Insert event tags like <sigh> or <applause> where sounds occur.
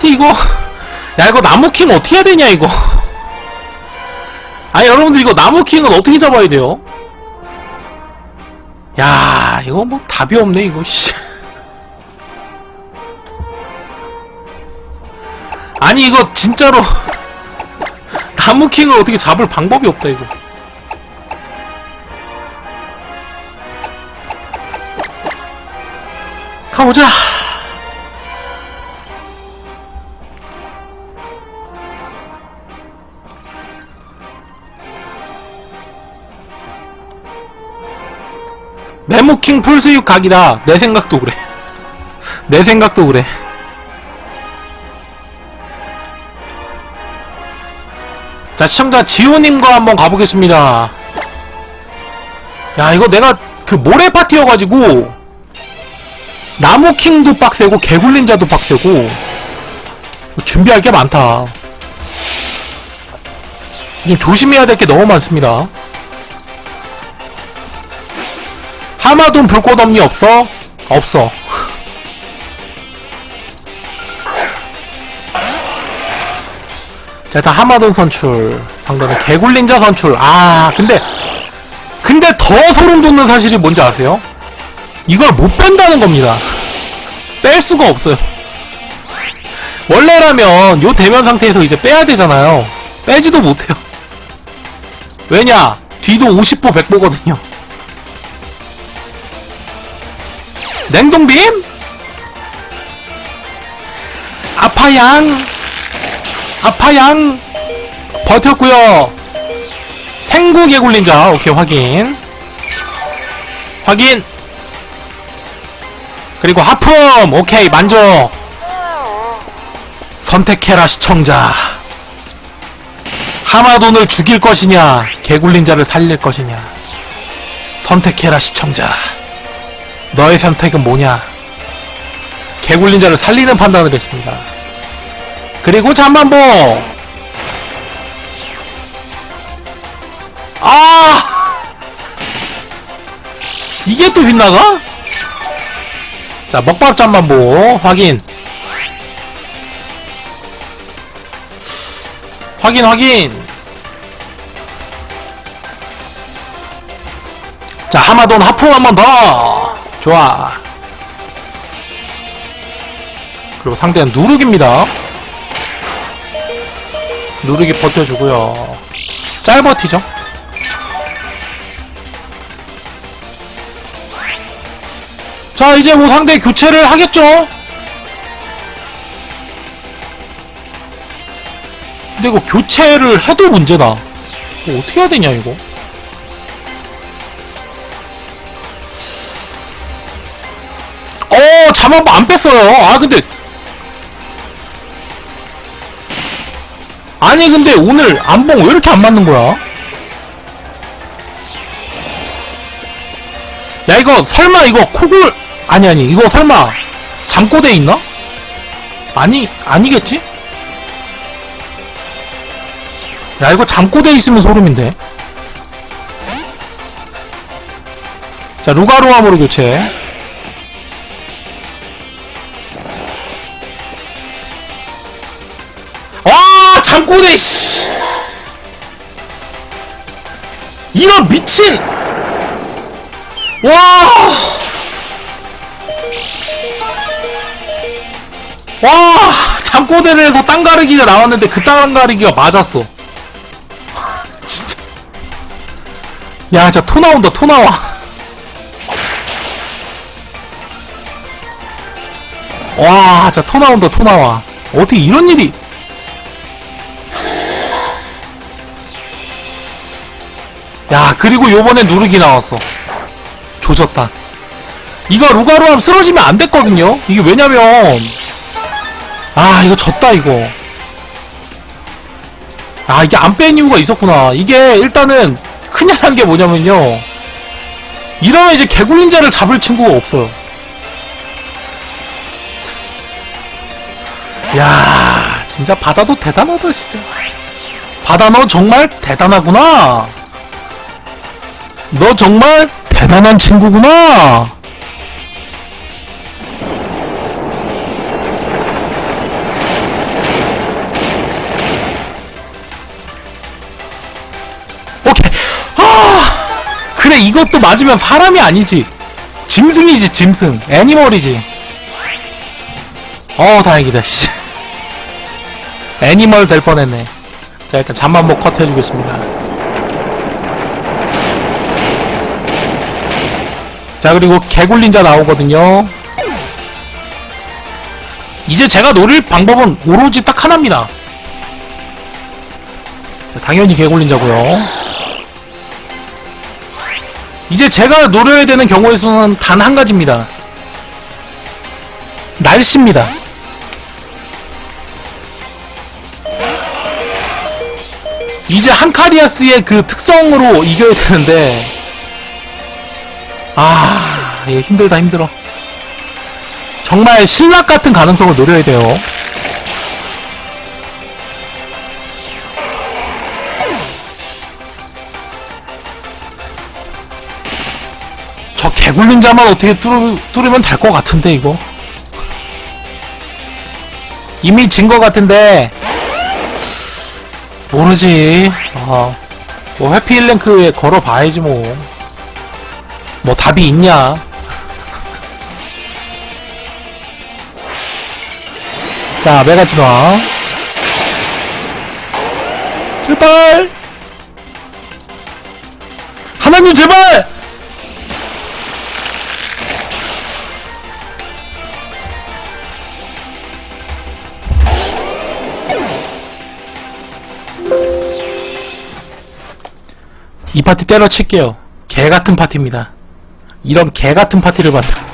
파티 이거? <laughs> 야 이거 나무킹 어떻게 해야 되냐 이거? 아니 여러분들 이거 나무킹은 어떻게 잡아야 돼요? 야 이거 뭐 답이 없네 이거 씨. <laughs> 아니 이거 진짜로 <laughs> 나무킹을 어떻게 잡을 방법이 없다 이거. 가보자 네모킹 풀수육 각이다. 내 생각도 그래. 내 생각도 그래. 자 시청자 지호님과 한번 가보겠습니다. 야 이거 내가 그 모래 파티여가지고 나무킹도 빡세고 개굴린자도 빡세고 준비할 게 많다. 좀 조심해야 될 게 너무 많습니다 하마돈 불꽃 없니? 없어? 없어. 자 일단 하마돈 선출 상대는 개굴린자 선출. 아 근데 근데 더 소름 돋는 사실이 뭔지 아세요? 이걸 못 뺀다는 겁니다. 뺄 수가 없어요. 원래라면 요 대면 상태에서 이제 빼야 되잖아요. 빼지도 못해요. 왜냐? 뒤도 50보 100보거든요 냉동빔? 아파양? 아파양? 버텼고요. 생구 개굴린자 오케이 확인. 확인. 그리고 하품. 오케이 만족. 선택해라 시청자. 하마돈을 죽일 것이냐? 개굴린자를 살릴 것이냐? 선택해라 시청자 너의 선택은 뭐냐? 개굴린 자를 살리는 판단을 했습니다. 그리고 잠만보 아! 이게 또 빗나가? 자 먹밥 잠만보 확인. 확인 확인. 자 하마돈 하품 한 번 더 좋아. 그리고 상대는 누룩입니다. 누룩이 버텨주고요. 짤 버티죠? 자 이제 뭐 상대 교체를 하겠죠? 근데 이거 교체를 해도 문제다. 어떻게 해야 되냐 이거 어 잠깐만 안 뺐어요. 아 근데. 아니 근데 오늘 안봉 왜 이렇게 안 맞는 거야? 야 이거 설마 이거 코골 아니 아니 이거 설마 잠꼬대 있나? 아니 아니겠지? 야 이거 잠꼬대 있으면 소름인데. 자 루가루함으로 교체 와 잠꼬대 씨 이런 미친 와 와, 잠꼬대에서 땅가르기가 나왔는데 그 땅가르기가 맞았어. <laughs> 진짜. 야, 진짜 토 나온다, 토 나와. 와, 진짜 토 나온다, 토 나와. 어떻게 이런 일이. 야, 그리고 요번에 누르기 나왔어. 조졌다. 이거 루가루함 쓰러지면 안 됐거든요? 이게 왜냐면, 아 이거 졌다 이거 아 이게 안 뺀 이유가 있었구나 이게 일단은 큰일 난 게 뭐냐면요 이러면 이제 개굴린자를 잡을 친구가 없어요 야 진짜 바다도 대단하다 진짜 바다 너 정말 대단하구나 너 정말 대단한 친구구나. 오케이. 아! 그래 이것도 맞으면 사람이 아니지. 짐승이지 짐승. 애니멀이지. 어 다행이다 씨. 애니멀 될 뻔했네. 자 일단 잠만 뭐 컷해주겠습니다. 자 그리고 개굴린자 나오거든요 이제 제가 노릴 방법은 오로지 딱 하나입니다 자, 당연히 개굴린자고요 이제 제가 노려야 되는 경우의 수는 단 한 가지입니다. 날씨입니다. 이제 한카리아스의 그 특성으로 이겨야 되는데 아, 이게 힘들다 힘들어. 정말 신락 같은 가능성을 노려야 돼요. 저 개굴림자만 어떻게 뚫으, 뚫으면 될 것 같은데 이거 이미 진 것 같은데 모르지 어, 뭐 해피힐랭크에 걸어봐야지 뭐 뭐 답이 있냐 자 메가 진화 제발 하나님 제발 이 파티 때려칠게요. 개 같은 파티입니다. 이런 개 같은 파티를 만들.